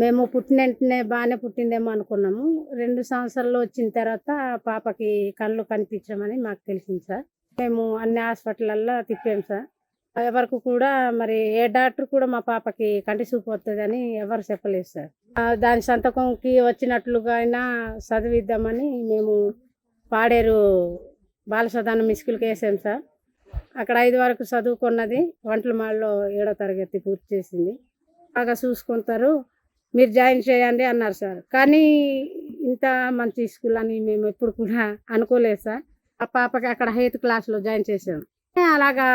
మేము పుట్టిన వెంటనే బాగానే పుట్టిందేమో అనుకున్నాము. రెండు సంవత్సరాలు వచ్చిన తర్వాత పాపకి కళ్ళు కనిపించమని మాకు తెలిసింది సార్. మేము అన్ని హాస్పిటల్లో తిప్పాము సార్. ఎవరికి కూడా మరి ఏ డాక్టర్ కూడా మా పాపకి కంటి చూపు వస్తుందని ఎవరు చెప్పలేదు సార్. దాని సంతకంకి వచ్చినట్లుగా అయినా చదివిద్దామని మేము పాడేరు బాలసదానం మిస్కులకి వేసాం సార్. అక్కడ ఐదు వరకు చదువుకున్నది వంటలమాల్లో ఏడో తరగతి పూర్తి చేసింది. బాగా చూసుకుంటారు. మీరు జాయిన్ చేయండి అన్నారు సార్. కానీ ఇంత మంచి స్కూల్ అని మేము ఎప్పుడు కూడా అనుకోలేదు సార్. ఆ పాపకి అక్కడ ఎయిత్ క్లాస్లో జాయిన్ చేసాం అలాగా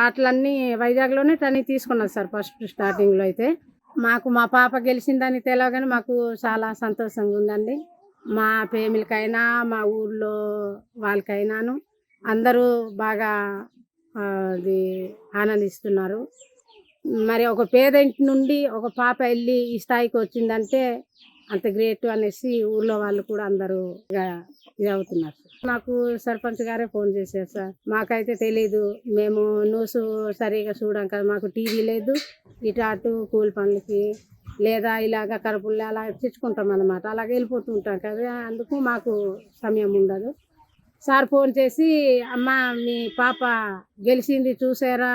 ఆటలన్నీ వైజాగ్లోనే టర్నింగ్ తీసుకున్నది సార్ ఫస్ట్ స్టార్టింగ్లో అయితే. మాకు మా పాప గెలిచిందని తెలియగానే మాకు చాలా సంతోషంగా ఉందండి. మా ఫ్యామిలీకైనా మా ఊర్లో వాళ్ళకైనాను అందరూ బాగా అది ఆనందిస్తున్నారు. మరి ఒక పేద ఇంటి నుండి ఒక పాప వెళ్ళి ఈ స్థాయికి వచ్చిందంటే అంత గ్రేట్ అనేసి ఊర్లో వాళ్ళు కూడా అందరూ ఇది అవుతున్నారు నాకు సర్పంచ్ గారే ఫోన్ చేశారు సార్. మాకైతే తెలీదు. మేము న్యూస్ సరిగా చూడం కదా. మాకు టీవీ లేదు. ఇటు అటు కూలి పనులకి లేదా ఇలాగ కరుపులు అలా తెచ్చుకుంటాం అన్నమాట. అలాగే వెళ్ళిపోతుంటాం కదా. అందుకు మాకు సమయం ఉండదు. సార్ ఫోన్ చేసి అమ్మ మీ పాప గెలిచింది చూసారా?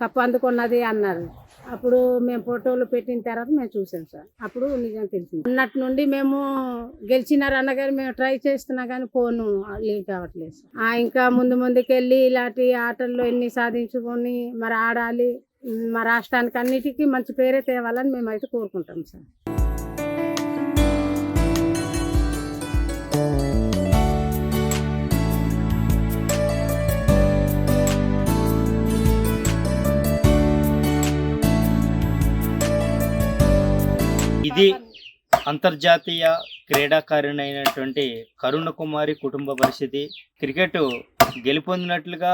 కప్పు అందుకున్నది అన్నారు. అప్పుడు మేము ఫోటోలు పెట్టిన తర్వాత మేము చూసాం సార్. అప్పుడు నిజం తెలిసింది. అన్నట్టు నుండి మేము గెలిచినారు అన్నగారు మేము ట్రై చేస్తున్నా కానీ ఫోను లీక్ అవ్వట్లేదు సార్. ఇంకా ముందు ముందుకెళ్ళి ఇలాంటి ఆటల్లో ఎన్ని సాధించుకొని మరి ఆడాలి మా రాష్ట్రానికి అన్నిటికీ మంచి పేరే తేవాలని మేమైతే కోరుకుంటాం సార్. ఇది అంతర్జాతీయ క్రీడాకారిణి అయినటువంటి కరుణ కుమారి కుటుంబ పరిస్థితి. క్రికెట్ గెలుపొందినట్లుగా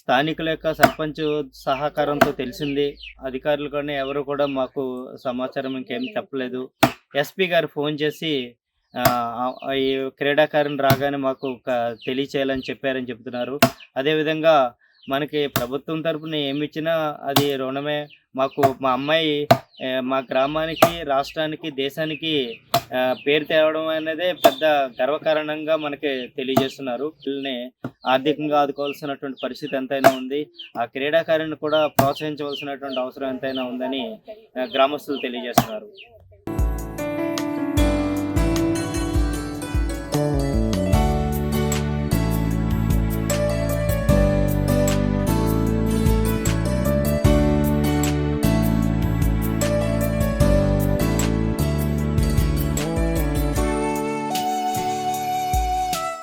స్థానికుల యొక్క సర్పంచ్ సహకారంతో తెలిసింది. అధికారులు కానీ ఎవరు కూడా మాకు సమాచారం ఇంకేం చెప్పలేదు. ఎస్పీ గారు ఫోన్ చేసి ఈ క్రీడాకారిణి రాగానే మాకు తెలియచేయాలని చెప్పారని చెప్తున్నారు అదేవిధంగా మనకి ప్రభుత్వం తరపున ఏమి ఇచ్చినా అది రుణమే. మాకు మా అమ్మాయి మా గ్రామానికి రాష్ట్రానికి దేశానికి పేరు తేవడం అనేది పెద్ద గర్వకారణంగా మనకి తెలియజేస్తున్నారు. పిల్లల్ని ఆర్థికంగా ఆదుకోవాల్సినటువంటి పరిస్థితి ఎంతైనా ఉంది. ఆ క్రీడాకారుని కూడా ప్రోత్సహించవలసినటువంటి అవసరం ఎంతైనా ఉందని గ్రామస్తులు తెలియజేస్తున్నారు.